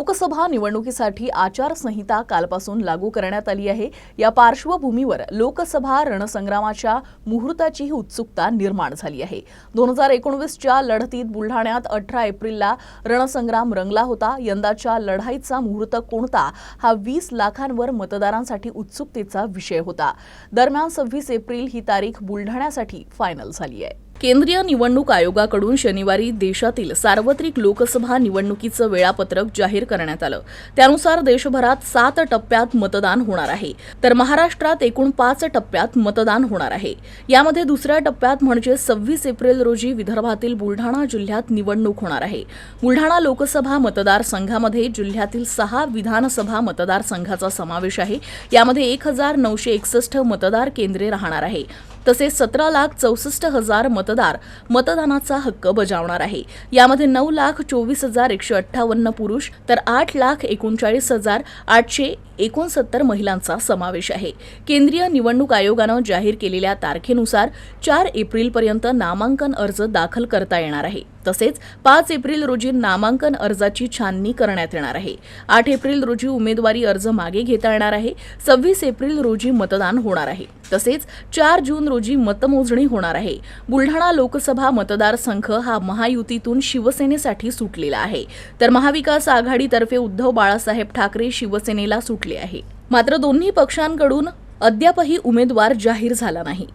लोकसभा निवडणुकीसाठी आचारसंहिता कालपासून लागू करण्यात आली आहे. या पार्श्वभूमीवर लोकसभा रणसंग्रामाच्या मुहूर्ताचीही उत्सुकता निर्माण झाली आहे. दोन हजार एकोणवीसच्या लढतीत बुलढाण्यात अठरा एप्रिलला रणसंग्राम रंगला होता. यंदाच्या लढाईचा मुहूर्त कोणता? हा वीस लाखांवर मतदारांसाठी उत्सुकतेचा विषय होता. दरम्यान सव्वीस एप्रिल ही तारीख बुलढाण्यासाठी फायनल झाली आहे. केंद्रीय निवडणूक आयोगाकडून शनिवारी देशातील सार्वत्रिक लोकसभा निवडणुकीचं वेळापत्रक जाहीर करण्यात आलं. त्यानुसार देशभरात सात टप्प्यात मतदान होणार आहे. तर महाराष्ट्रात एकूण पाच टप्प्यात मतदान होणार आहे. यामध्ये दुसऱ्या टप्प्यात म्हणजे सव्वीस एप्रिल रोजी विदर्भातील बुलढाणा जिल्ह्यात निवडणूक होणार आहे. बुलढाणा लोकसभा मतदारसंघामध्ये जिल्ह्यातील सहा विधानसभा मतदारसंघाचा समावेश आहे. यामध्ये एक हजार नऊशे एकसष्ट मतदार केंद्रे राहणार आहे. तसेच सतरा लाख चौसष्ट हजार मतदार मतदानाचा हक्क बजावणार आहे. यामध्ये नऊ लाख चोवीस हजार एकशे अठ्ठावन्न पुरुष तर आठ लाख एकोणचाळीस हजार आठशे एकोणसत्तर महिलांचा समावेश आहे. केंद्रीय निवडणूक आयोगानं जाहीर केलेल्या तारखेनुसार चार एप्रिलपर्यंत नामांकन अर्ज दाखल करता येणार आहे. तसेच पाच एप्रिल रोजी नामांकन अर्जाची छाननी करण्यात येणार आहे. आठ एप्रिल रोजी उमेदवारी अर्ज मागे घेता येणार आहे. सव्वीस एप्रिल रोजी मतदान होणार आहे. तसेच चार जून रोजी मतमोजणी होणार आहे. बुलढाणा लोकसभा मतदारसंघ हा महायुतीतून शिवसेनेसाठी सुटलेला आहे. तर महाविकास आघाडीतर्फे उद्धव बाळासाहेब ठाकरे शिवसेनेला सुटले आहे. मात्र दोन्ही पक्षांकडून अद्यापही उमेदवार जाहीर झाला नाही.